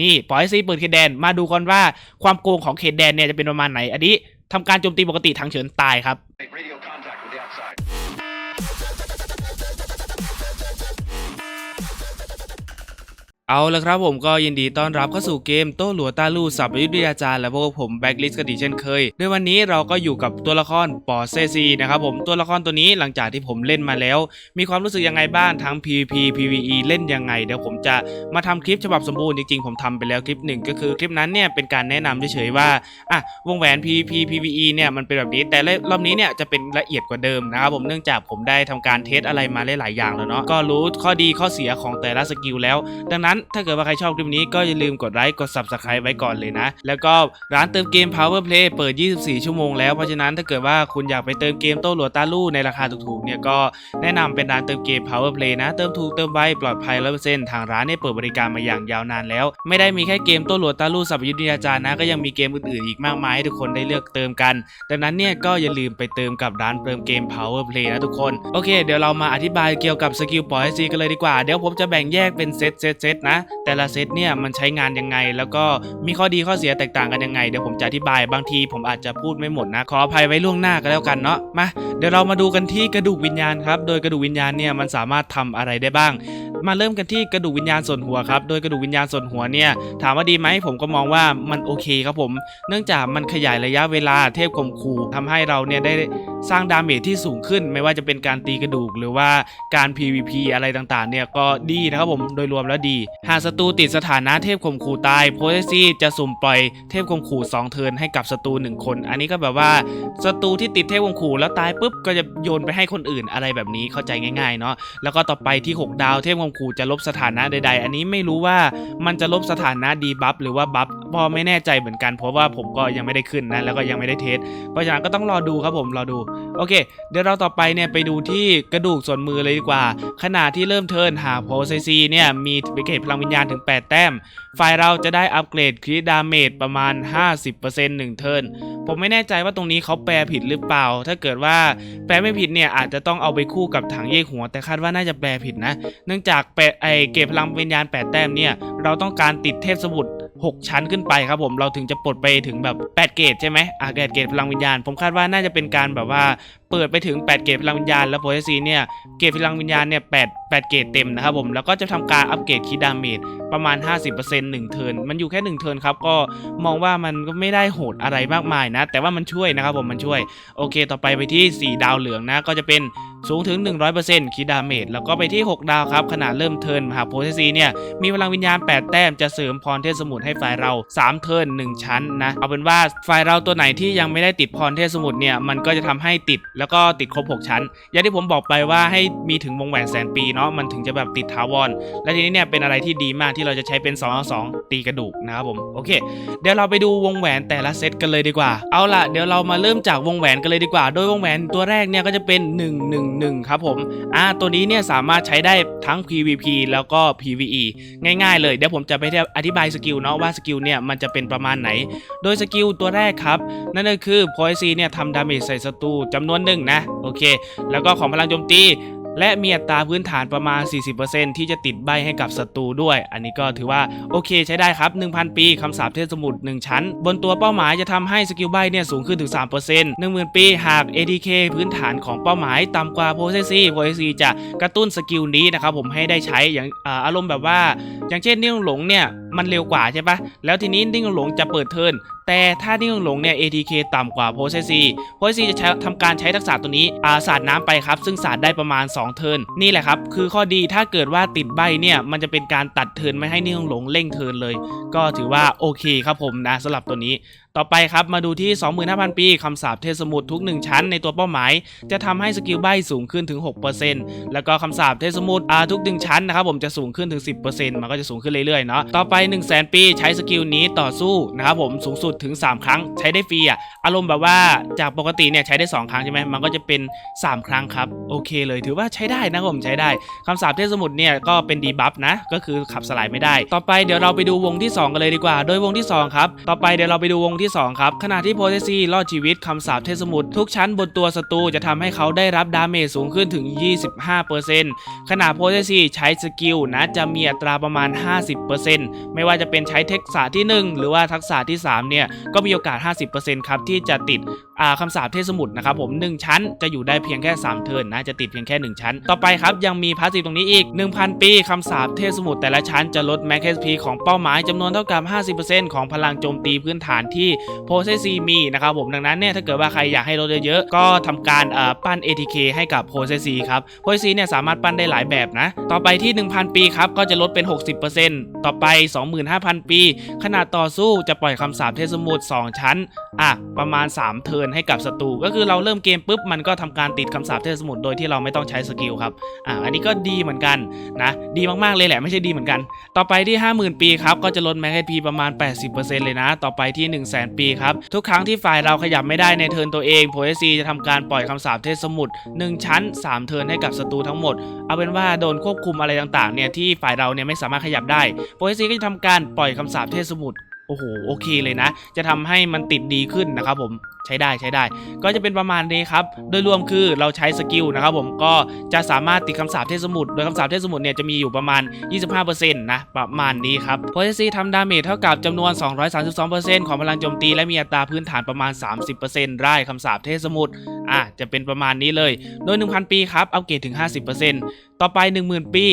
นี่ปล่อยให้ซีเปิดเขตแดนมาดูกันว่าความโกงของเขตแดนเนี่ยจะเป็นประมาณไหน อันนี้ทำการโจมตีปกติทางเฉินตายครับ เอาละครับผมก็ยินดีต้อนรับเข้าสู่เกมโต้หลัวตาลู่สับยุทธวิทยาจารย์และพวกผมแบ็กลิสกันอีเช่นเคย ในวันนี้เราก็อยู่กับตัวละครปอเซซีนะครับผมตัวละครตัวนี้หลังจากที่ผมเล่นมาแล้ว มีความรู้สึกยังไงบ้างทั้ง PVP PVE เล่นยังไง เดี๋ยวผมจะมาทำคลิปฉบับสมบูรณ์จริงๆ ผมทำไปแล้วคลิปหนึ่งก็คือคลิปนั้นเนี่ยเป็นการแนะนำเฉยๆว่าอะวงแหวน PVP PVE เนี่ยมันเป็นแบบนี้ แต่รอบนี้เนี่ยจะเป็นละเอียดกว่าเดิมนะครับผมเนื่องจากผมได้ทำการเทสอะไรมาหลายๆอย่างแล้วเนาะก็รู้ข้อดีข้อเสียของแต่ละสกิลแล้ว ดังนั้นถ้าเกิดว่าใครชอบคลิปนี้ก็อย่าลืมกดไลค์กด Subscribe ไว้ก่อนเลยนะ แล้วก็ร้านเติมเกม Power Play เปิด 24 ชั่วโมงแล้วเพราะฉะนั้นถ้าเกิดว่าคุณอยากไปเติมเกมโต้หลัวตาลู่ในราคาถูกๆเนี่ยก็แนะนำเป็นร้านเติมเกม Power Play นะ เติมถูกเติมไวปลอดภัย100%ทางร้านเนี่ยเปิดบริการมาอย่างยาวนานแล้ว ไม่ได้มีแค่เกมโต้หลัวตาลู่สัพยุทธยาจารย์นะก็ยังมีเกมอื่นๆอีกมากมายให้ทุกคนได้เลือกเติมกัน ดังนั้นเนี่ยก็อย่าลืมไปเติมกับร้านเติมเกม Power Play นะทุกคนโอเค เดี๋ยวเรามาอธิบายเกี่ยวกับสกิลปล่อยซีกันเลยดีกว่าเดี๋ยวผมจะแบ่งแยกเป็นเซตเซตเซตนะแต่ละเซตเนี่ยมันใช้งานยังไง แล้วก็มีข้อดีข้อเสียแตกต่างกันยังไงเดี๋ยวผมจะอธิบายบางทีผมอาจจะพูดไม่หมดนะขออภัยไว้ล่วงหน้าก็แล้วกันเนาะมาเดี๋ยวเรามาดูกันที่กระดูกวิญญาณครับโดยกระดูกวิญญาณเนี่ยมันสามารถทำอะไรได้บ้าง มาเริ่มกันที่กระดูกวิญญาณส่วนหัวครับ โดยกระดูกวิญญาณส่วนหัวเนี่ยถามว่าดีไหมผมก็มองว่ามันโอเคครับผม เนื่องจากมันขยายระยะเวลาเทพคมคูทำให้เราเนี่ยได้สร้างดาเมจที่สูงขึ้น ไม่ว่าจะเป็นการตีกระดูกหรือว่าการ PVP อะไรต่างๆ เนี่ยก็ดีนะครับผมโดยรวมแล้วดี หากศัตรูติดสถานะเทพคมคูตายโพเทซี่จะสุ่มปล่อยเทพคมคู2เทินให้กับศัตรูหนึ่งคน อันนี้ก็แบบว่าศัตรูที่ติดเทพคมคูแล้วตายปุ๊บก็จะโยนไปให้คนอื่นอะไรแบบนี้เข้าใจง่ายๆเนาะแล้วก็ต่อไปที่ 6 ดาวเทพคมคูจะลบสถานะใด ๆ อันนี้ไม่รู้ว่ามันจะลบสถานะดีบัฟหรือว่าบัฟพอไม่แน่ใจเหมือนกัน เพราะว่าผมก็ยังไม่ได้ขึ้นนะแล้วก็ยังไม่ได้เทสเพราะฉะนั้นก็ต้องรอดูครับผมรอดูโอเค เดี๋ยวเราต่อไปเนี่ยไปดูที่กระดูกส่วนมือเลยดีกว่า ขณะที่เริ่มเทิร์นหาโพไซซีเนี่ยมีเกรดพลังวิญญาณถึง 8 แต้ม ฝ่ายเราจะได้อัปเกรดคริดาเมจประมาณ 50%หนึ่งเทิร์นผมไม่แน่ใจว่าตรงนี้เขาแปลผิดหรือเปล่า ถ้าเกิดว่าแปลไม่ผิดเนี่ยอาจจะต้องเอาไปคู่กับถังเยกหัว แต่คาดว่าน่าจะแปลผิดนะ เนื่องจากแปไอเก็บพลังวิญญาณ 8 แต้มเนี่ย เราต้องการติดเทพสมุด 6 ชั้นขึ้นไปครับผมเราถึงจะปลดไปถึงแบบ 8 เกรดใช่ไหมอ่าเกรดเกรดพลังวิญญาณ ผมคาดว่าน่าจะเป็นการแบบว่าเปิดไปถึง 8 เกรดพลังวิญญาณ แล้วโพเอซีเนี่ยเกรดพลังวิญญาณเนี่ย8 8เกรดเต็มนะครับผมแล้วก็จะทำการอัปเกรดคีดาเมจประมาณ 50% 1 เทิร์นมันอยู่แค่ 1 เทิร์นครับก็มองว่ามันก็ไม่ได้โหดอะไรมากมายนะ แต่ว่ามันช่วยนะครับผมมันช่วยโอเค ต่อไปไปที่ 4 ดาวเหลืองนะก็จะเป็นสูงถึง 100%คีดาเมจแล้วก็ไปที่ 6 ดาวครับขณะเริ่มเทิร์นหากโพเทซีเนี่ยมีพลังวิญญาณ 8 แต้มจะเสริมพรเทพสมุทรให้ฝ่ายเรา 3 เทิร์น1 ชั้นนะ เอาเป็นว่าฝ่ายเราตัวไหนที่ยังไม่ได้ติดพรเทพสมุทรเนี่ยมันก็จะทำให้ติดแล้วก็ติดครบ 6 ชั้น อย่างที่ผมบอกไปว่าให้มีถึงวงแหวนแสนปีเนาะมันถึงจะแบบติดถาวร และทีนี้เนี่ยเป็นอะไรที่ดีมากที่เราจะใช้เป็น2อ2ตีกระดูกนะครับผมโอเค เดี๋ยวเราไปดูวงแหวนแต่ละเซตกันเลยดีกว่า เอาล่ะเดี๋ยวเรามาเริ่มจากวงแหวนกันเลยดีกว่า โดยวงแหวนตัวแรกเนี่ยก็จะเป็น 111 ครับผมอ่าตัวนี้เนี่ยสามารถใช้ได้ทั้ง PVP แล้วก็ PVE ง่าย ๆ เลยเดี๋ยวผมจะไปอธิบายสกิลเนาะว่าสกิลเนี่ยมันจะเป็นประมาณไหน โดยสกิลตัวแรกครับ นั่นก็คือพไอซีเนี่ยทำดาเมจใส่ศัตรูจำนวนหนึ่งนะ โอเค แล้วก็ของพลังโจมตี และมีอัตราพื้นฐานประมาณ 40%ที่จะติดใบให้กับศัตรูด้วย อันนี้ก็ถือว่าโอเคใช้ได้ครับ 1,000 ปีคำสาปเทพสมุทร1ชั้น บนตัวเป้าหมายจะทำให้สกิลใบเนี่ยสูงขึ้นถึง 3% 10,000 ปีหาก ATK พื้นฐานของเป้าหมายต่ำกว่าโพเซซีโพเซซีจะกระตุ้นสกิลนี้นะครับผมให้ได้ใช้อย่างอาอารมณ์แบบว่า อย่างเช่นนิ่งหลงเนี่ยมันเร็วกว่าใช่ปะแล้วทีนี้นิ่งหลงจะเปิดเทิร์นแต่ถ้านิ่งหลงเนี่ย ATK ต่ำกว่าโพเซซีโพเซซีจะใช้ทำการใช้ทักษะตัวนี้อาสาดน้ำไปครับ ซึ่งสาดได้ประมาณ 2เทิร์นนี่แหละครับ คือข้อดีถ้าเกิดว่าติดใบเนี่ย มันจะเป็นการตัดเทิร์นไม่ให้นิ่งหลงเร่งเทิร์นเลย ก็ถือว่าโอเคครับผมนะสำหรับตัวนี้ ต่อไปครับมาดูที่ 25,000 ปีคำสาปเทสมุทรทุก 1 ชั้นในตัวเป้าหมาย จะทำให้สกิลใบสูงขึ้นถึง 6%แล้วก็คำสาปเทสมุทรอ่าทุก 1 ชั้นนะครับผมจะสูงขึ้นถึง 10%มันก็จะสูงขึ้นเรื่อยๆเนาะต่อไป 1 0 0 0 0แปีใช้สกิลนี้ต่อสู้นะครับผมสูงสุดถึง 3 ครั้งใช้ได้ฟรีอะอารมณ์แบบว่าจากปกติเนี่ยใช้ได้ 2 ครั้งใช่ไหมมันก็จะเป็น 3 ครั้งครับโอเคเลยถือว่าใช้ได้นะครับผมใช้ได้คำสาปเทสมุทรเนี่ยก็เป็นดีบัฟนะก็คือขับสลายไม่ได้ ต่อไปเดี๋ยวเราไปดูวงที่ 2 กันเลยดีกว่า โดยวงที่2ครับต่อไปเดี๋ยวเราไปดูวงที่ 2 ครับ ขณะที่โพเทซีรอดชีวิตคำสาปเทสมุทรทุกชั้นบนตัวศัตรูจะทำให้เขาได้รับดาเมจสูงขึ้นถึง 25%ขณะโพเทซีใช้สกิลนะจะมีอัตราประมาณ 50%ไม่ว่าจะเป็นใช้เทักษะที่ 1 หรือว่าทักษะที่ 3 เนี่ย ก็มีโอกาส 50%ครับที่จะติดคำสาปเทสมุทรนะครับผม 1 ชั้นจะอยู่ได้เพียงแค่ 3 เทิร์นนะจะติดเพียงแค่ 1 ชั้น ต่อไปครับยังมีพาสซีฟตรงนี้อีก 1,000 ปีคำสาปเทสมุทรแต่ละชั้นจะลดแม็ก HP ของเป้าหมายจำนวนเท่ากับ 50%ของพลังโจมตีพื้นฐานที่โพเซซีมีนะครับผมดังนั้นเนี่ยถ้าเกิดว่าใครอยากให้ลดเยอะๆก็ทำการปั้น ATK ให้กับโพเซซีครับโพเซซีเนี่ยสามารถปั้นได้หลายแบบนะ ต่อไปที่ 1,000 ปีครับก็จะลดเป็น 60%ต่อไป 25,000 ปี ขนาดต่อสู้จะปล่อยคำสาปเทสมุทร2ชั้นอะประมาณ 3 เทิร์นให้กับศัตรูก็คือเราเริ่มเกมปุ๊บมันก็ทำการติดคำสาปเทสมุทรโดยที่เราไม่ต้องใช้สกิลครับอะอันนี้ก็ดีเหมือนกันนะดีมากๆเลยแหละไม่ใช่ดีเหมือนกัน ต่อไปที่ 50,000 ปีครับก็จะลดแม็กพีประมาณ 80%เลยนะ ต่อไปที่ 1 0 0 0 0นปีครับ ทุกครั้งที่ฝ่ายเราขยับไม่ได้ในเทิร์นตัวเองโพเอซีจะทำการปล่อยคำสาปเทพสมุทร1ชั้น 3 เทิร์นให้กับศัตรูทั้งหมด เอาเป็นว่าโดนควบคุมอะไรต่างๆเนี่ยที่ฝ่ายเราเนี่ยไม่สามารถขยับได้โพเอซีก็จะทำการปล่อยคำสาปเทพสมุทรโอ้โหโอเคเลยนะ จะทำให้มันติดดีขึ้นนะครับผมใช้ได้ใช้ได้ ก็จะเป็นประมาณนี้ครับ โดยรวมคือเราใช้สกิลนะครับผมก็จะสามารถติดคำสาปเทพสมุทรโดยคำสาปเทพสมุทรเนี่ยจะมีอยู่ประมาณ 25%นะประมาณนี้ครับโพเทซีทำดาเมจเท่ากับจำนวน 232%ของพลังโจมตีและมีอัตราพื้นฐานประมาณ 30%ได้คำสาปเทพสมุทรอะจะเป็นประมาณนี้เลย โดย 1,000 ปีครับอัปเกรดถึง 50%ต่อไป 10,000 ปี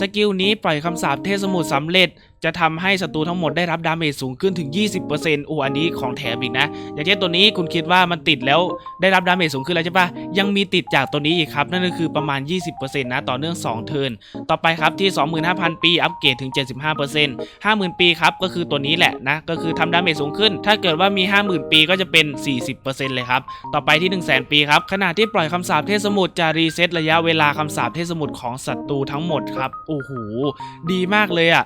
สกิลนี้ปล่อยคำสาปเทพสมุทรสำเร็จจะทำให้ศัตรูทั้งหมดได้รับดาเมจสูงขึ้นถึง 20%โอ้อันนี้ของแถมอีกนะ อย่างเช่นตัวนี้คุณคิคิดว่ามันติดแล้วได้รับดาเมจสูงขึ้นแล้วใช่ปะยังมีติดจากตัวนี้อีกครับ นั่นก็คือประมาณ 20%นะต่อเนื่อง 2 เทิร์นต่อไปครับที่ 25,000 ปีอัปเกรดถึง 75% 50,000 ปีครับก็คือตัวนี้แหละนะก็คือทำดาเมจสูงขึ้น ถ้าเกิดว่ามี 50,000 ปีก็จะเป็น 40%เลยครับต่อไปที่ 100,000 ปีครับขณะที่ปล่อยคำสาปเทพสมุทรจะรีเซ็ตระยะเวลาคำสาปเทพสมุทรของศัตรูทั้งหมดครับโอ้โหดีมากเลยอะ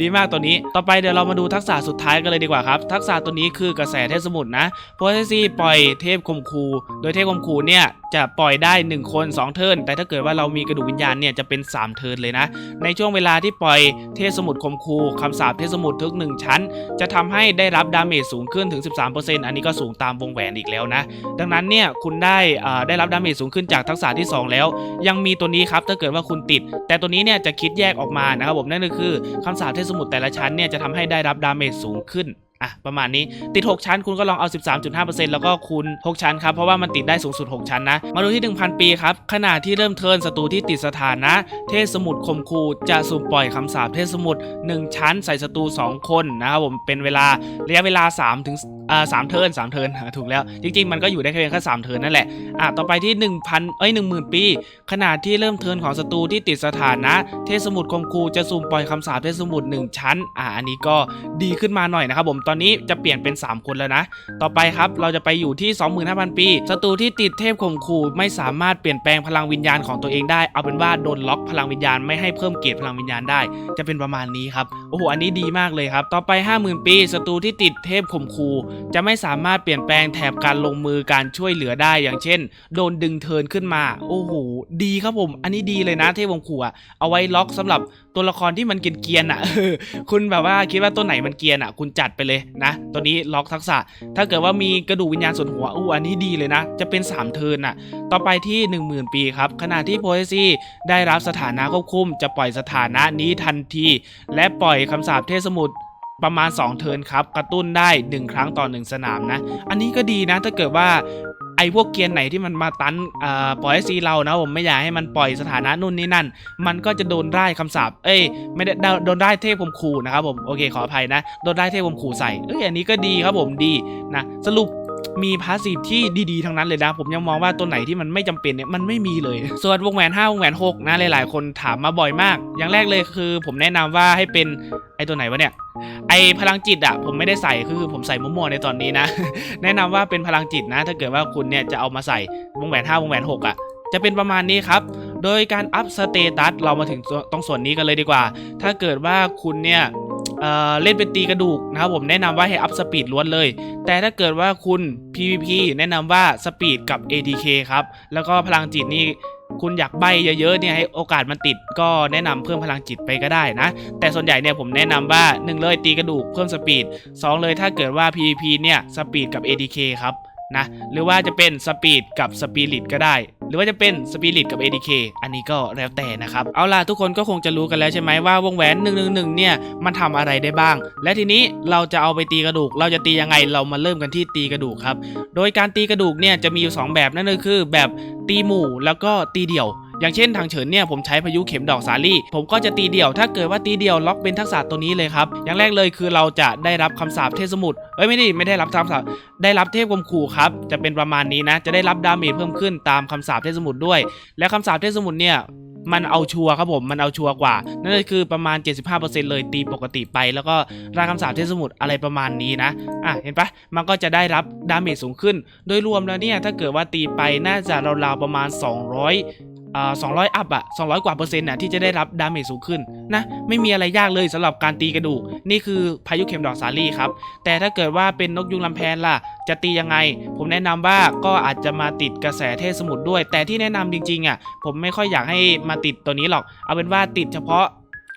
ดีมากตัวนี้ ต่อไปเดี๋ยวเรามาดูทักษะสุดท้ายกันเลยดีกว่าครับทักษะตัวนี้คือกระแสเทพสมุทรนะโพเทซีปล่อยเทพคมคูโดยเทพคมคูเนี่ยจะปล่อยได้ 1 คน 2 เทิร์นแต่ถ้าเกิดว่าเรามีกระดูกวิญญาณเนี่ยจะเป็น 3 เทิร์นเลยนะ ในช่วงเวลาที่ปล่อยเทพสมุทรคมคูคำสาปเทพสมุทรทุก 1 ชั้น จะทำให้ได้รับดาเมจสูงขึ้นถึง 13%อันนี้ก็สูงตามวงแหวนอีกแล้วนะ ดังนั้นเนี่ยคุณได้ได้รับดาเมจสูงขึ้นจากทักษะที่ 2 แล้ว ยังมีตัวนี้ครับถ้าเกิดว่าคุณติด แต่ตัวนี้เนี่ยจะคิดแยกออกมานะครับผมนั่นก็คือคำสาปเทพสมุทรแต่ละชั้นเนี่ยจะทำให้ได้รับดาเมจสูงขึ้น อะประมาณนี้ติด 6 ชั้นคุณก็ลองเอา 13.5%แล้วก็คูณ 6 ชั้นครับ เพราะว่ามันติดได้สูงสุด 6 ชั้นนะ มาดูที่ 1,000 ปีครับ ขณะที่เริ่มเทินศัตรูที่ติดสถานะ เทพสมุทรคมคูจะสุ่มปล่อยคำสาปเทพสมุทร1ชั้นใส่ศัตรู2 คนนะครับผมเป็นเวลาระยะเวลา 3 ถึงอ่าสามเทินสามเทินถูกแล้ว จริง ๆ มันก็อยู่ได้แค่เพียงแค่สามเทินนั่นแหละอะต่อไปที่ 1,000เอ้ย10,000 ปี ขณะที่เริ่มเทินของศัตรูที่ติดสถานะ เทพสมุทรคมคูจะสุ่มปล่อยคำสาปเทพสมุทร1ชั้นอ่าอันนี้ก็ดีขึ้นมาหน่อยนะครับผมตอนนี้จะเปลี่ยนเป็น 3 คนแล้วนะ ต่อไปครับเราจะไปอยู่ที่ 25,000 ปีศัตรูที่ติดเทพข่มขู่ไม่สามารถเปลี่ยนแปลงพลังวิญญาณของตัวเองได้ เอาเป็นว่าโดนล็อกพลังวิญญาณไม่ให้เพิ่มเกรดพลังวิญญาณได้ จะเป็นประมาณนี้ครับโอ้โหอันนี้ดีมากเลยครับ ต่อไป 50,000 ปีศัตรูที่ติดเทพข่มขู่จะไม่สามารถเปลี่ยนแปลงแถบการลงมือการช่วยเหลือได้อย่างเช่น โดนดึงเทินขึ้นมา โอ้โหดีครับผม อันนี้ดีเลยนะเทพข่มขู่อะเอาไว้ล็อกสำหรับ ตัวละครที่มันเกียนๆอะคุณแบบว่าคิดว่าตัวไหนมันเกียนอะ คุณจัดไปเลยนะ ตัวนี้ล็อกทักษะ ถ้าเกิดว่ามีกระดูกวิญญาณส่วนหัวอู้อันนี้ดีเลยนะ จะเป็น 3 เทินอะ ต่อไปที่ 10,000 ปีครับ ขณะที่โพเอซีได้รับสถานะควบคุม จะปล่อยสถานะนี้ทันที และปล่อยคำสาปเทพสมุทรประมาณ 2 เทินครับ กระตุ้นได้ 1 ครั้งต่อ 1 สนามนะ อันนี้ก็ดีนะ ถ้าเกิดว่า ไอ้พวกเกียร์ไหนที่มันมาตันอ่าปล่อยซีเรานะผมไม่อยากให้มันปล่อยสถานะนู่นนี่นั่น มันก็จะโดนได้คำสาปเอ้ยไม่ได้โดนได้เทพผมขู่นะครับผมโอเคขออภัยนะโดนได้เทพผมขู่ใส่เอ้ยอันนี้ก็ดีครับผมดีนะสรุป มีพาสซีฟที่ดีๆทั้งนั้นเลยนะ ผมยังมองว่าตัวไหนที่มันไม่จำเป็นเนี่ยมันไม่มีเลย ส่วนวงแหวน5วงแหวน6นะหลายๆ คนถามมาบ่อยมาก อย่างแรกเลยคือ ผมแนะนำว่าให้เป็นไอตัวไหนวะเนี่ยไอพลังจิตอะผมไม่ได้ใส่คือผมใส่มั่วๆในตอนนี้นะ แนะนำว่าเป็นพลังจิตนะ ถ้าเกิดว่าคุณเนี่ยจะเอามาใส่วงแหวน5วงแหวน6อะจะเป็นประมาณนี้ครับ โดยการอัพสเตตัสเรามาถึงตรงส่วนนี้กันเลยดีกว่า ถ้าเกิดว่าคุณเนี่ย เอ่อเล่นเป็นตีกระดูกนะครับผมแนะนำว่าให้อัพสปีดล้วนเลย แต่ถ้าเกิดว่าคุณ PVP แนะนำว่าสปีดกับ ATK ครับ แล้วก็พลังจิตนี่คุณอยากใบเยอะๆเนี่ยให้โอกาสมันติดก็แนะนำเพิ่มพลังจิตไปก็ได้นะ แต่ส่วนใหญ่เนี่ยผมแนะนำว่า 1 เลยตีกระดูกเพิ่มสปีด 2 เลยถ้าเกิดว่า PVP เนี่ยสปีดกับ ADK ครับ นะหรือว่าจะเป็นสปีดกับสปิริตก็ได้ หรือว่าจะเป็นสปิริตกับ ADK อันนี้ก็แล้วแต่นะครับ เอาล่ะทุกคนก็คงจะรู้กันแล้วใช่ไหมว่าวงแหวน111เนี่ยมันทำอะไรได้บ้าง และทีนี้เราจะเอาไปตีกระดูก เราจะตียังไงเรามาเริ่มกันที่ตีกระดูกครับ โดยการตีกระดูกเนี่ยจะมีอยู่ 2 แบบนั่นก็คือแบบตีหมู่แล้วก็ตีเดี่ยว อย่างเช่นทางเฉินเนี่ยผมใช้พายุเข็มดอกสาลี่ ผมก็จะตีเดี่ยว ถ้าเกิดว่าตีเดี่ยวล็อกเป็นทักษะตัวนี้เลยครับ อย่างแรกเลยคือเราจะได้รับคำสาปเทพสมุทรเอ้ยไม่ได้ไม่ได้รับคำสาปได้รับเทพกมขู่ครับ จะเป็นประมาณนี้นะ จะได้รับดาเมจเพิ่มขึ้นตามคำสาปเทพสมุทรด้วย และคำสาปเทพสมุทรเนี่ยมันเอาชัวร์ครับผม มันเอาชัวร์กว่า นั่นก็คือประมาณ 75%เลยตีปกติไป แล้วก็รายคำสาปเทสมุทรอะไรประมาณนี้นะ อะ เห็นปะมันก็จะได้รับดาเมจสูงขึ้น โดยรวมแล้วเนี่ย ถ้าเกิดว่าตีไปน่าจะราวๆประมาณ 200 อ่า200อัพอะ200กว่าเปอร์เซ็นต์น่ะที่จะได้รับดาเมจสูงขึ้นนะไม่มีอะไรยากเลยสำหรับการตีกระดูก นี่คือพายุเข็มดอกสาลี่ครับ แต่ถ้าเกิดว่าเป็นนกยุงลำแพนล่ะ จะตียังไง ผมแนะนำว่าก็อาจจะมาติดกระแสเทพสมุทรด้วย แต่ที่แนะนำจริงๆอะผมไม่ค่อยอยากให้มาติดตัวนี้หรอก เอาเป็นว่าติดเฉพาะ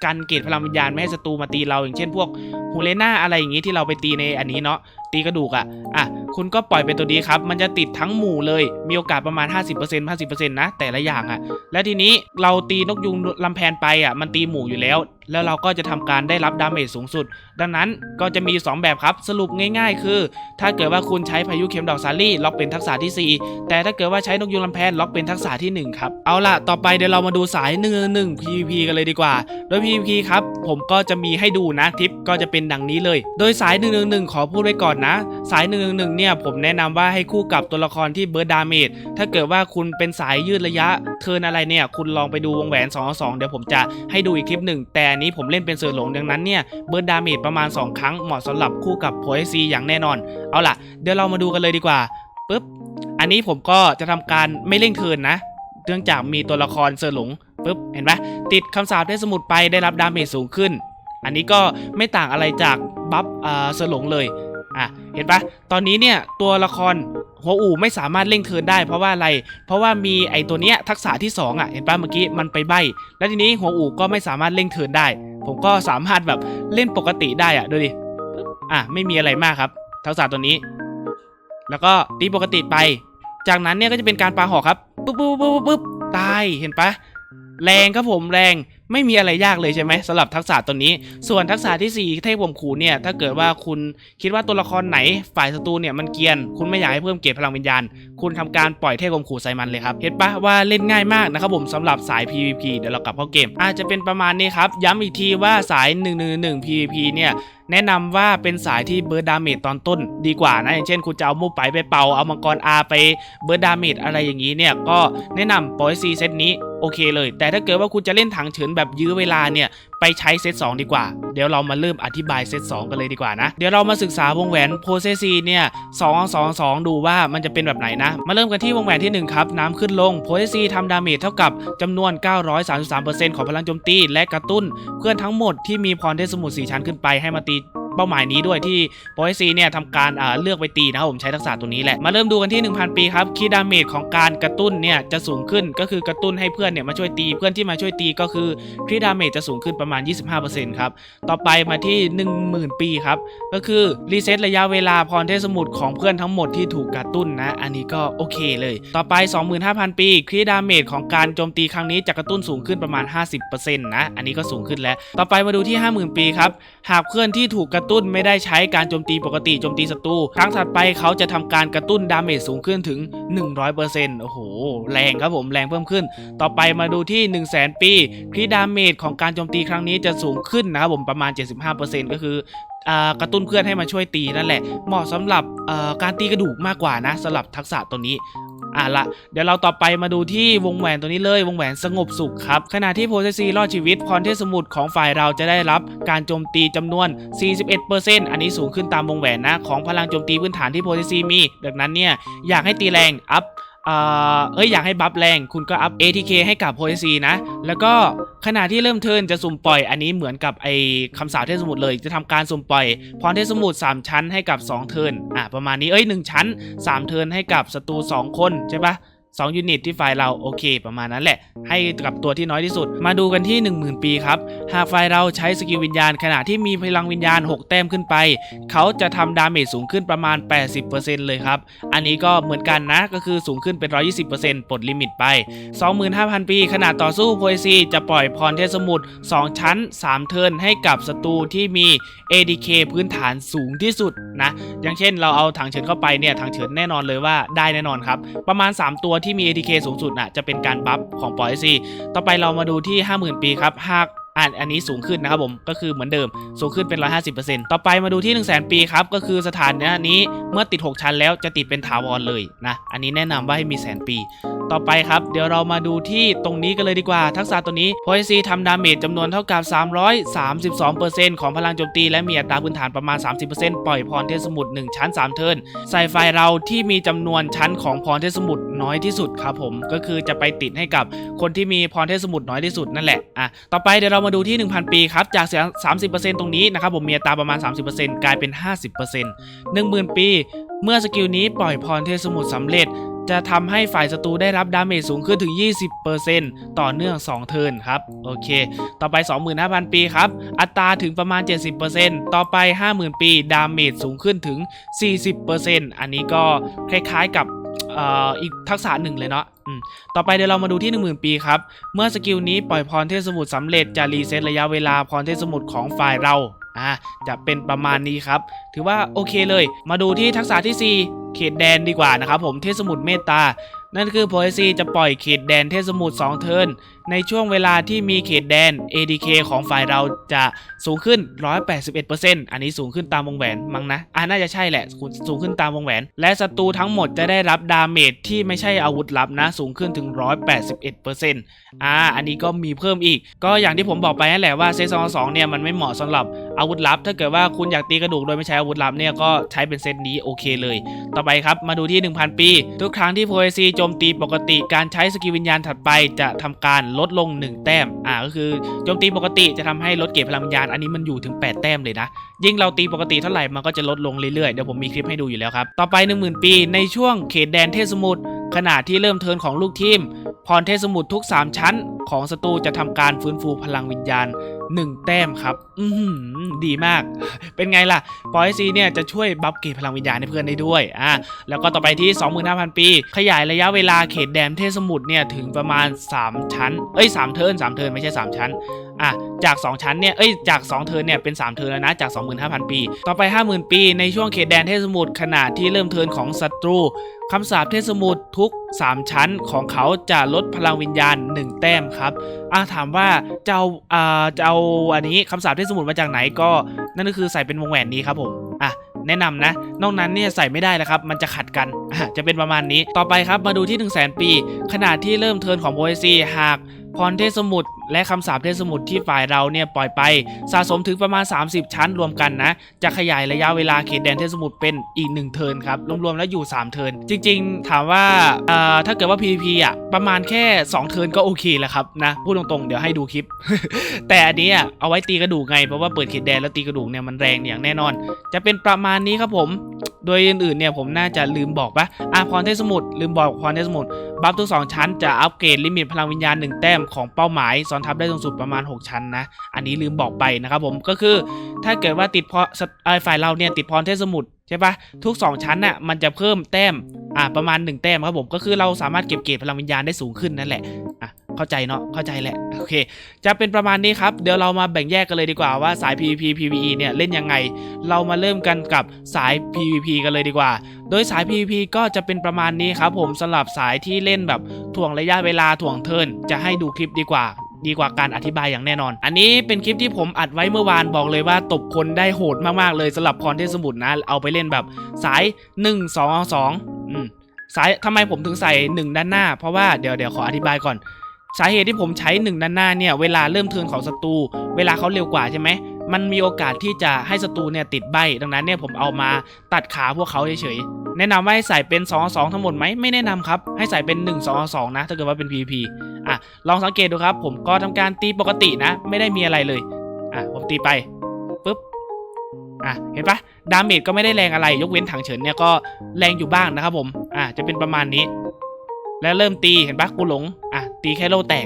การเกตพลังวิญญาณไม่ให้ศัตรูมาตีเราอย่างเช่นพวกฮูเลน่าอะไรอย่างงี้ที่เราไปตีในอันนี้เนาะตีกระดูกอะ่ะอะคุณก็ปล่อยเป็นตัวนี้ครับ มันจะติดทั้งหมู่เลย มีโอกาสประมาณ 50% 50%นะ แต่ละอย่างอะ่ะ และทีนี้เราตีนกยุงลำแพนไปอะ่ะ มันตีหมู่อยู่แล้ว แล้วเราก็จะทำการได้รับดาเมจสูงสุด ดังนั้นก็จะมี 2 แบบครับ สรุปง่ายๆ คือ ถ้าเกิดว่าคุณใช้พายุเข็มดอกซาลี่ ล็อกเป็นทักษะที่ 4 แต่ถ้าเกิดว่าใช้นกยุงลำแพนล็อกเป็นทักษะที่ 1 ครับ เอาล่ะ ต่อไปเดี๋ยวเรามาดูสาย1นึ1 PVP กันเลยดีกว่า โดย PVP ครับ ผมก็จะมีให้ดูนะ ทิปก็จะเป็นดังนี้เลย โดยสาย111ขอพูดไว้ก่อนนะ สาย111เนี่ยผมแนะนำว่าให้คู่กับตัวละครที่เบิร์ดดาเมจถ้าเกิดว่าคุณเป็นสายยืดระยะเทินอะไรเนี่ยคุณลองไปดูวงแหวน2 2เดี๋ยวผมจะให้ดูอีกคลิปหนึ่งแต่อันนี้ผมเล่นเป็นเสือหลงดังนั้นเนี่ยเบิร์ดดาเมจประมาณ 2 ครั้งเหมาะสำหรับคู่กับโพเอซีอย่างแน่นอน เอาล่ะ เดี๋ยวเรามาดูกันเลยดีกว่าปึ๊บอันนี้ผมก็จะทำการไม่เร่งเทินนะเนื่องจากมีตัวละครเสือหลงปึ๊บเห็นปะติดคำสาปเทพสมุทรไปได้รับดาเมจสูงขึ้น อันนี้ก็ไม่ต่างอะไรจากบัฟเสือหลงเลย เห็นปะตอนนี้เนี่ยตัวละครหัวอู่ไม่สามารถเร่งเทินได้เพราะว่าอะไร เพราะว่ามีไอตัวเนี้ยทักษะที่สองอะเห็นปะเมื่อกี้มันไปใบ แล้วทีนี้หัวอู่ก็ไม่สามารถเร่งเทินได้ ผมก็สามารถแบบเล่นปกติได้อะดูดิอะไม่มีอะไรมากครับ ทักษะตัวนี้ แล้วก็ตีปกติไป จากนั้นเนี่ยก็จะเป็นการปาหอกครับปุ๊บปุ๊บปุ๊บปุ๊บปุ๊บตายเห็นปะแรงครับผมแรง ไม่มีอะไรยากเลยใช่ไหมสำหรับทักษะตัวนี้ ส่วนทักษะที่4เทพผมขู่เนี่ยถ้าเกิดว่าคุณคิดว่าตัวละครไหนฝ่ายศัตรูเนี่ยมันเกียน คุณไม่อยากให้เพิ่มเกรดพลังวิญญาณ คุณทำการปล่อยเทพผมขู่ใส่มันเลยครับเห็นปะว่าเล่นง่ายมากนะครับผมสำหรับสาย PVP เดี๋ยวเรากลับเข้าเกม อาจจะเป็นประมาณนี้ครับย้ำอีกทีว่าสาย 111 PVP เนี่ย แนะนำว่าเป็นสายที่เบิร์ดดาเมจตอนต้นดีกว่านะ อย่างเช่นคุณจะเอามูไปไปเป่าเอามังกรอาไปเบิร์ดดาเมจอะไรอย่างนี้เนี่ยก็แนะนำปอยซีเซตนี้โอเคเลย แต่ถ้าเกิดว่าคุณจะเล่นถังเฉินแบบยื้อเวลาเนี่ย ไปใช้เซต2ดีกว่า เดี๋ยวเรามาเริ่มอธิบายเซต2กันเลยดีกว่านะ เดี๋ยวเรามาศึกษาวงแหวนโพเซซีเนี่ย2 2 2ดูว่ามันจะเป็นแบบไหนนะ มาเริ่มกันที่วงแหวนที่ 1 ครับ น้ำขึ้นลงโพเซซีทำดาเมจเท่ากับจำนวน 933%ของพลังโจมตีและกระตุ้น เพื่อนทั้งหมดที่มีพรเทพสมุด4ชั้นขึ้นไปให้มาตี เป้าหมายนี้ด้วยที่โปรซีเนี่ยทำการอ่าเลือกไปตีนะครับผมใช้ทักษะตัวนี้แหละมาเริ่มดูกันที่ 1000 ปีครับคีดาเมจของการกระตุ้นเนี่ยจะสูงขึ้นก็คือกระตุ้นให้เพื่อนเนี่ยมาช่วยตีเพื่อนที่มาช่วยตีก็คือคีดาเมจจะสูงขึ้นประมาณ 25%ครับต่อไปมาที่ 10,000 ปีครับก็คือรีเซ็ตระยะเวลาพรเทพสมุทรของเพื่อนทั้งหมดที่ถูกกระตุ้นนะ อันนี้ก็โอเคเลย ต่อไป 25,000 ปีครีดาเมจของการโจมตีครั้งนี้จะกระตุ้นสูงขึ้นประมาณ 50%นะอันนี้ก็สูงขึ้นแล้ว ต่อไปมาดูที่ 50,000 ปีครับหากเพื่อนที่ถูกกระตุ้นไม่ได้ใช้การโจมตีปกติโจมตีศัตรูครั้งถัดไปเขาจะทำการกระตุ้นดาเมจสูงขึ้นถึง 100%โอ้โห แรงครับผมแรงเพิ่มขึ้น ต่อไปมาดูที่ 1 0 0 0 0แปี ครีดาเมจของการโจมตีครั้งนี้จะสูงขึ้นนะครับผมประมาณ 75%ก็คือกระตุ้นเพื่อนให้มาช่วยตีนั่นแหละ เหมาะสำหรับการตีกระดูกมากกว่านะสำหรับทักษะตัวนี้ อะละเดี๋ยวเราต่อไปมาดูที่วงแหวนตัวนี้เลยวงแหวนสงบสุขครับขณะที่โพเซซีรอดชีวิตพรเทพสมุทรของฝ่ายเราจะได้รับการโจมตีจำนวน 41%อันนี้สูงขึ้นตามวงแหวนนะของพลังโจมตีพื้นฐานที่โพเซซีมี ดังนั้นเนี่ยอยากให้ตีแรงอัพ เอ้ยอยากให้บัฟแรงคุณก็อัพ ATK ให้กับ p o ซีนะ แล้วก็ขณะที่เริ่มเทิร์นจะสุ่มปล่อย อันนี้เหมือนกับไอ้คำสาปเทพสมุทรเลยจะทำการสุ่มปล่อยพรเทพสมุทร3ชั้นให้กับ 2 เทิร์นอะประมาณนี้เอ้ย 1 ชั้น 3 เทิร์นให้กับศัตรู2 คนใช่ปะ 2ยูนิตที่ฝ่ายเราโอเค ประมาณนั้นแหละ ให้กับตัวที่น้อยที่สุด มาดูกันที่ 10,000 ปีครับ หากฝ่ายเราใช้สกิลวิญญาณ ขณะที่มีพลังวิญญาณ 6 แต้มขึ้นไป เขาจะทำดาเมจสูงขึ้นประมาณ 80%เลยครับ อันนี้ก็เหมือนกันนะก็คือสูงขึ้นเป็น 120%ปลดลิมิตไป 25,000 ปี ขณะต่อสู้โพเอซีจะปล่อยพรเทพสมุทร2ชั้น 3 เทิร์นให้กับศัตรูที่มี ADK พื้นฐานสูงที่สุดนะอย่างเช่นเราเอาถังเฉินเข้าไปเนี่ยถังเฉินแน่นอนเลยว่าได้แน่นอนครับประมาณ 3 ตัวที่มี ATK สูงสุดน่ะจะเป็นการบัฟของปอยซีต่อไปเรามาดูที่ 50,000 ปีครับหากอันอันนี้สูงขึ้นนะครับผมก็คือเหมือนเดิมสูงขึ้นเป็น 150%ต่อไปมาดูที่ 1 0 0 0 0 0 ปีครับก็คือสถานนี้เมื่อติด 6 ชั้นแล้วจะติดเป็นถาวรเลยนะอันนี้แนะนำว่าให้มีแสนปี ต่อไปครับ เดี๋ยวเรามาดูที่ตรงนี้กันเลยดีกว่า ทักษะตัวนี้โพเอซีทำดาเมจจำนวนเท่ากับ 332%ของพลังโจมตี และมีอัตราพื้นฐานประมาณ 30%ปล่อยพรเทพสมุทร1ชั้น 3 เทิร์นใส่ไฟเราที่มีจำนวนชั้นของพรเทพสมุทรน้อยที่สุดครับผมก็คือจะไปติดให้กับคนที่มีพรเทพสมุทรน้อยที่สุดนั่นแหละอะต่อไปเดี๋ยวเรามาดูที่ 1,000 ปีครับจาก30%ตรงนี้นะครับผมมีอัตราประมาณ 30%กลายเป็น 50% 10,000 ปี เมื่อสกิลนี้ปล่อยพรเทพสมุทรสำเร็จ จะทำให้ฝ่ายศัตรูได้รับดาเมจสูงขึ้นถึง 20%ต่อเนื่อง 2 เทิร์นครับ โอเค ต่อไป 25,000 ปีครับ อัตราถึงประมาณ 70%ต่อไป 50,000 ปี ดาเมจสูงขึ้นถึง 40%อันนี้ก็คล้ายๆกับอ,อีกทักษะหนึ่งเลยเนาะต่อไปเดี๋ยวเรามาดูที่ 10,000 ปีครับ เมื่อสกิลนี้ปล่อยพรเทพสมุทรสำเร็จจะรีเซ็ตระยะเวลาพรเทพสมุทรของฝ่ายเรา อ่าจะเป็นประมาณนี้ครับ ถือว่าโอเคเลย มาดูที่ทักษะที่ 4 เขตแดนดีกว่านะครับผมเทสมุทรเมตตา นั่นคือโพเอซีจะปล่อยเขตแดนเทสมุทร2เทิร์น ในช่วงเวลาที่มีเขตแดน ADK ของฝ่ายเราจะสูงขึ้น 181%อันนี้สูงขึ้นตามวงแหวนมั้งนะอ่าน่าจะใช่แหละ สูงขึ้นตามวงแหวน และศัตรูทั้งหมดจะได้รับดาเมจที่ไม่ใช่อาวุธลับนะ สูงขึ้นถึง 181%อ่า อันนี้ก็มีเพิ่มอีก ก็อย่างที่ผมบอกไปนั่นแหละว่าเซตสองเนี่ยมันไม่เหมาะสำหรับอาวุธลับ ถ้าเกิดว่าคุณอยากตีกระดูกโดยไม่ใช้อาวุธลับเนี่ยก็ใช้เป็นเซตนี้โอเคเลย ต่อไปครับมาดูที่ 1000 ปี ทุกครั้งที่โพเอซีโจมตีปกติการใช้สกิลวิญญาณถัดไปจะทำการลลดลง 1 แต้ม อ่าก็คือโจมตีปกติจะทำให้ลดเกรดพลังวิญญาณ อันนี้มันอยู่ถึง 8 แต้มเลยนะ ยิ่งเราตีปกติเท่าไหร่มันก็จะลดลงเรื่อยๆ เดี๋ยวผมมีคลิปให้ดูอยู่แล้วครับ ต่อไป 10,000 ปีในช่วงเขตแดนเทพสมุทรขณะที่เริ่มเทินของลูกทีม พรเทพสมุทรทุก 3 ชั้น ของศัตรูจะทำการฟื้นฟูพลังวิญญาณ 1 แต้มครับ อืดีมาก เป็นไงล่ะปอยซีเนี่ยจะช่วยบัฟเกรดพลังวิญญาณให้เพื่อนได้ด้วยอะแล้วก็ต่อไปที่ 25,000 ปี ขยายระยะเวลาเขตแดนเทสมุทรเนี่ยถึงประมาณ 3 ชั้น เอ้ย3เทิร์น3เทิร์นไม่ใช่ 3 ชั้นอะจาก 2 ชั้นเนี่ย เอ้ย จาก 2 เทิร์นเนี่ย เป็น 3 เทิร์นแล้วนะ จาก 25,000 ปี ต่อไป 50,000 ปี ในช่วงเขตแดนเทพสมุทรขณะที่เริ่มเทิร์นของศัตรู คำสาปเทพสมุทรทุก 3 ชั้นของเขาจะลดพลังวิญญาณ 1 แต้มครับ อะถามว่าจะเอาอ่าจะเอาอันนี้คำสาปเทพสมุดมาจากไหนก็นั่นก็คือใส่เป็นวงแหวนนี้ครับผมอะแนะนำนะ นอกนั้นเนี่ยใส่ไม่ได้แล้วครับ มันจะขัดกันะจะเป็นประมาณนี้ ต่อไปครับ มาดูที่ 1 0 0 0 0แปี ขนาดที่เริ่มเทินของโบเอซีหากพรเทพสมุด และคำสาปเทพสมุทรที่ฝ่ายเราเนี่ยปล่อยไป สะสมถึงประมาณ 30 ชั้นรวมกันนะ จะขยายระยะเวลาเขตแดนเทพสมุทรเป็นอีก 1 เทิร์นครับ รวมๆแล้วอยู่ 3 เทิร์นจริง ๆ ถามว่าถ้าเกิดว่า PVP อะประมาณแค่ 2 เทิร์นก็โอเคแล้วครับนะพูดตรงๆเดี๋ยวให้ดูคลิป แต่อันนี้เอาไว้ตีกระดูกไงเพราะว่าเปิดเขตแดนแล้วตีกระดูกเนี่ยมันแรงอย่างแน่นอน จะเป็นประมาณนี้ครับผม โดยอื่นๆเนี่ยผมน่าจะลืมบอกปะอะพรเทพสมุทรลืมบอกพรเทพสมุทรบัฟทุก2ชั้นจะอัปเกรดลิมิตพลังวิญญาณ1แต้มของเป้าหมายซ้อนทับได้สูงสุดประมาณ 6 ชั้นนะ อันนี้ลืมบอกไปนะครับผมก็คือถ้าเกิดว่าติดพอฝ่ายเราเนี่ยติดพรเทพสมุทรใช่ปะทุก 2 ชั้นน่ะมันจะเพิ่มแต้มอ่าประมาณ 1 แต้มครับผมก็คือเราสามารถเก็บเกรดพลังวิญญาณได้สูงขึ้นนั่นแหละอะเข้าใจเนาะเข้าใจแหละโอเค จะเป็นประมาณนี้ครับ เดี๋ยวเรามาแบ่งแยกกันเลยดีกว่าว่าสาย PVP PVE เนี่ยเล่นยังไง เรามาเริ่มกันกับสาย PVP กันเลยดีกว่า โดยสาย PVP ก็จะเป็นประมาณนี้ครับผมสำหรับสายที่เล่นแบบถ่วงระยะเวลาถ่วงเทิร์นจะให้ดูคลิปดีกว่า ดีกว่าการอธิบายอย่างแน่นอน อันนี้เป็นคลิปที่ผมอัดไว้เมื่อวานบอกเลยว่าตบคนได้โหดมากๆเลยสำหรับพรเทพสมุทรนะ เอาไปเล่นแบบสาย 1 2 2อืมสายทำไมผมถึงใส่ 1 ด้านหน้า เพราะว่าเดี๋ยวเดี๋ยวขออธิบายก่อน สาเหตุที่ผมใช้1ด้านหน้าเนี่ยเวลาเริ่มเทิร์นของศัตรูเวลาเขาเร็วกว่าใช่ไหมมันมีโอกาสที่จะให้ศัตรูเนี่ยติดใบ ดังนั้นเนี่ยผมเอามาตัดขาพวกเขาเฉยๆแนะนำว่าให้ใส่เป็น 2 2 ทั้งหมดไหมไม่แนะนำครับ ให้ใส่เป็น 1 2 2 นะ ถ้าเกิดว่าเป็น PVP อะลองสังเกตดูครับ ผมก็ทำการตีปกตินะ ไม่ได้มีอะไรเลยอะผมตีไปปุ๊บอะเห็นปะดาเมจก็ไม่ได้แรงอะไร ยกเว้นถังเฉินเนี่ยก็แรงอยู่บ้างนะครับผมอะจะเป็นประมาณนี้ แล้วเริ่มตีเห็นปะกูหลงอะตีแค่โลแตก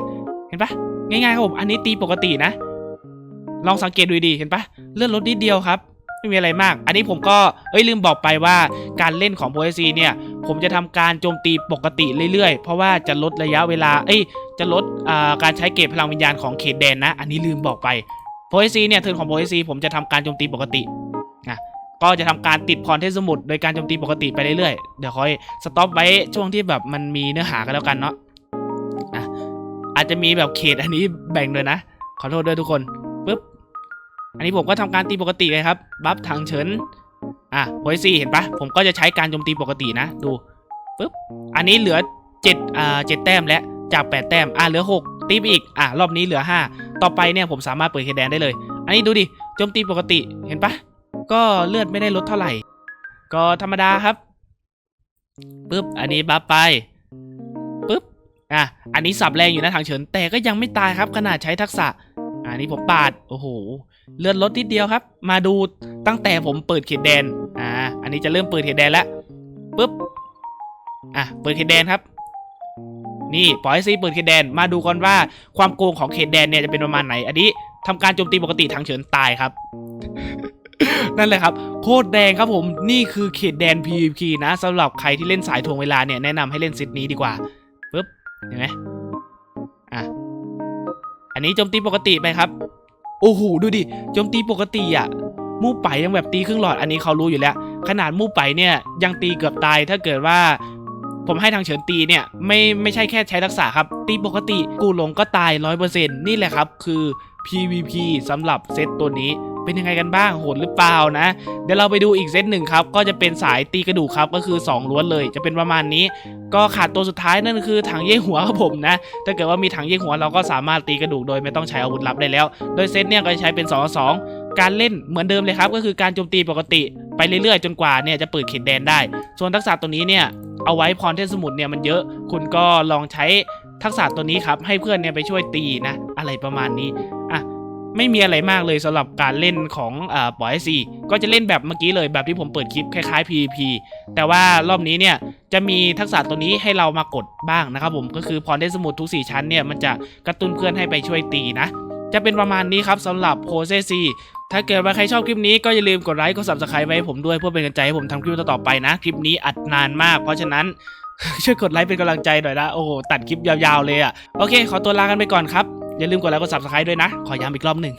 เห็นปะง่ายๆครับผมอันนี้ตีปกตินะ ลองสังเกตดูดีเห็นปะเลื่อนรถนิดเดียวครับ ไม่มีอะไรมาก อันนี้ผมก็เอ้ยลืมบอกไปว่าการเล่นของโพเอซีเนี่ย ผมจะทำการโจมตีปกติเรื่อยๆ เพราะว่าจะลดระยะเวลา เอ้ย จะลดอ่าการใช้เกรดพลังวิญญาณของเขตแดนนะ อันนี้ลืมบอกไปโพเอซีเนี่ยเทิร์นของโพเอซีผมจะทำการโจมตีปกตินะก็จะทำการติดพรเทพสมุทรโดยการโจมตีปกติไปเรื่อยๆ เดี๋ยวคอยสต็อปไว้ช่วงที่แบบมันมีเนื้อหากันแล้วกันเนาะอะอาจจะมีแบบเขตอันนี้แบ่งเลยนะ ขอโทษด้วยทุกคน อันนี้ผมก็ทำการตีปกติเลยครับ บัฟทางเฉิน อะโพยซีเห็นปะผมก็จะใช้การโจมตีปกตินะ ดูปึ๊บ อันนี้เหลือเจ็ดอ่าเจ็ดแต้มแล้วจากแปดแต้ม อะเหลือหกตีไปอีก อะรอบนี้เหลือห้าต่อไปเนี่ยผมสามารถเปิดเคแดนได้เลย อันนี้ดูดิ โจมตีปกติ เห็นปะ ก็เลือดไม่ได้ลดเท่าไหร่ ก็ธรรมดาครับปึ๊บ อันนี้บัฟไปปึ๊บ อะ อันนี้สับแรงอยู่นะทางเฉิน แต่ก็ยังไม่ตายครับขนาดใช้ทักษะ อันนี้ผมปาด โอ้โห เลื่อนลดนิดเดียวครับ มาดูตั้งแต่ผมเปิดเขตแดน อ่า อันนี้จะเริ่มเปิดเขตแดนแล้วปึ๊บ อะ เปิดเขตแดนครับ นี่ปล่อยให้ซีเปิดเขตแดน มาดูก่อนว่าความโกงของเขตแดนเนี่ยจะเป็นประมาณไหน อันนี้ทำการโจมตีปกติทางเฉินตายครับ นั่นแหละครับ โคตรแดงครับผม นี่คือเขตแดน PVP นะสำหรับใครที่เล่นสายทวงเวลาเนี่ยแนะนำให้เล่นเซตนี้ดีกว่าปึ๊บ เห็นไหม นนี้โจมตีปกติไปครับ โอ้โหดูดิโจมตีปกติอะมู่ไปยังแบบตีครึ่งหลอดอันนี้เขารู้อยู่แล้ว ขนาดมู่ไปเนี่ยยังตีเกือบตายถ้าเกิดว่า ผมให้ทางเฉินตีเนี่ยไม่ไม่ใช่แค่ใช้ทักษะครับ ตีปกติกูหลงก็ตายร้อยเปอร์เซ็นต์นี่แหละครับ คือ PVP สำหรับเซตตัวนี้ เป็นยังไงกันบ้างโหดหรือเปล่านะ เดี๋ยวเราไปดูอีกเซตหนึ่งครับ ก็จะเป็นสายตีกระดูกครับ ก็คือ 2 ล้วนเลย จะเป็นประมาณนี้ ก็ขาดตัวสุดท้ายนั่นคือถังเย่หัวครับผมนะ ถ้าเกิดว่ามีถังเย่หัวเราก็สามารถตีกระดูกโดยไม่ต้องใช้อาวุธลับได้แล้ว โดยเซตเนี่ยก็จะใช้เป็น2อ2การเล่นเหมือนเดิมเลยครับ ก็คือการโจมตีปกติไปเรื่อยๆ จนกว่าเนี่ยจะเปิดเขตแดนได้ ส่วนทักษะตัวนี้เนี่ยเอาไว้พรเทพสมุทรเนี่ยมันเยอะ คุณก็ลองใช้ทักษะตัวนี้ครับให้เพื่อนเนี่ยไปช่วยตีนะ อะไรประมาณนี้อะ ไม่มีอะไรมากเลยสำหรับการเล่นของอ่าปอยซีก็จะเล่นแบบเมื่อกี้เลยแบบที่ผมเปิดคลิปคล้ายๆ PVP แต่ว่ารอบนี้เนี่ยจะมีทักษะตัวนี้ให้เรามากดบ้างนะครับผมก็คือพรเทพสมุทรทุก 4 ชั้นเนี่ยมันจะกระตุ้นเพื่อนให้ไปช่วยตีนะ จะเป็นประมาณนี้ครับสำหรับโพเซซีถ้าเกิดว่าใครชอบคลิปนี้ก็อย่าลืมกดไลค์กด subscribe ไว้ให้ผมด้วยเพื่อเป็นกำลังใจให้ผมทำคลิปต่อๆไปนะ คลิปนี้อัดนานมาก เพราะฉะนั้นช่วยกดไลค์เป็นกำลังใจหน่อยนะโอ้โหตัดคลิปยาวๆเลยอะ่ะโอเค ขอตัวลากันไปก่อนครับ อย่าลืมกดไลค์กดซับสไครต์ด้วยนะ ขอย้ำอีกรอบหนึ่ง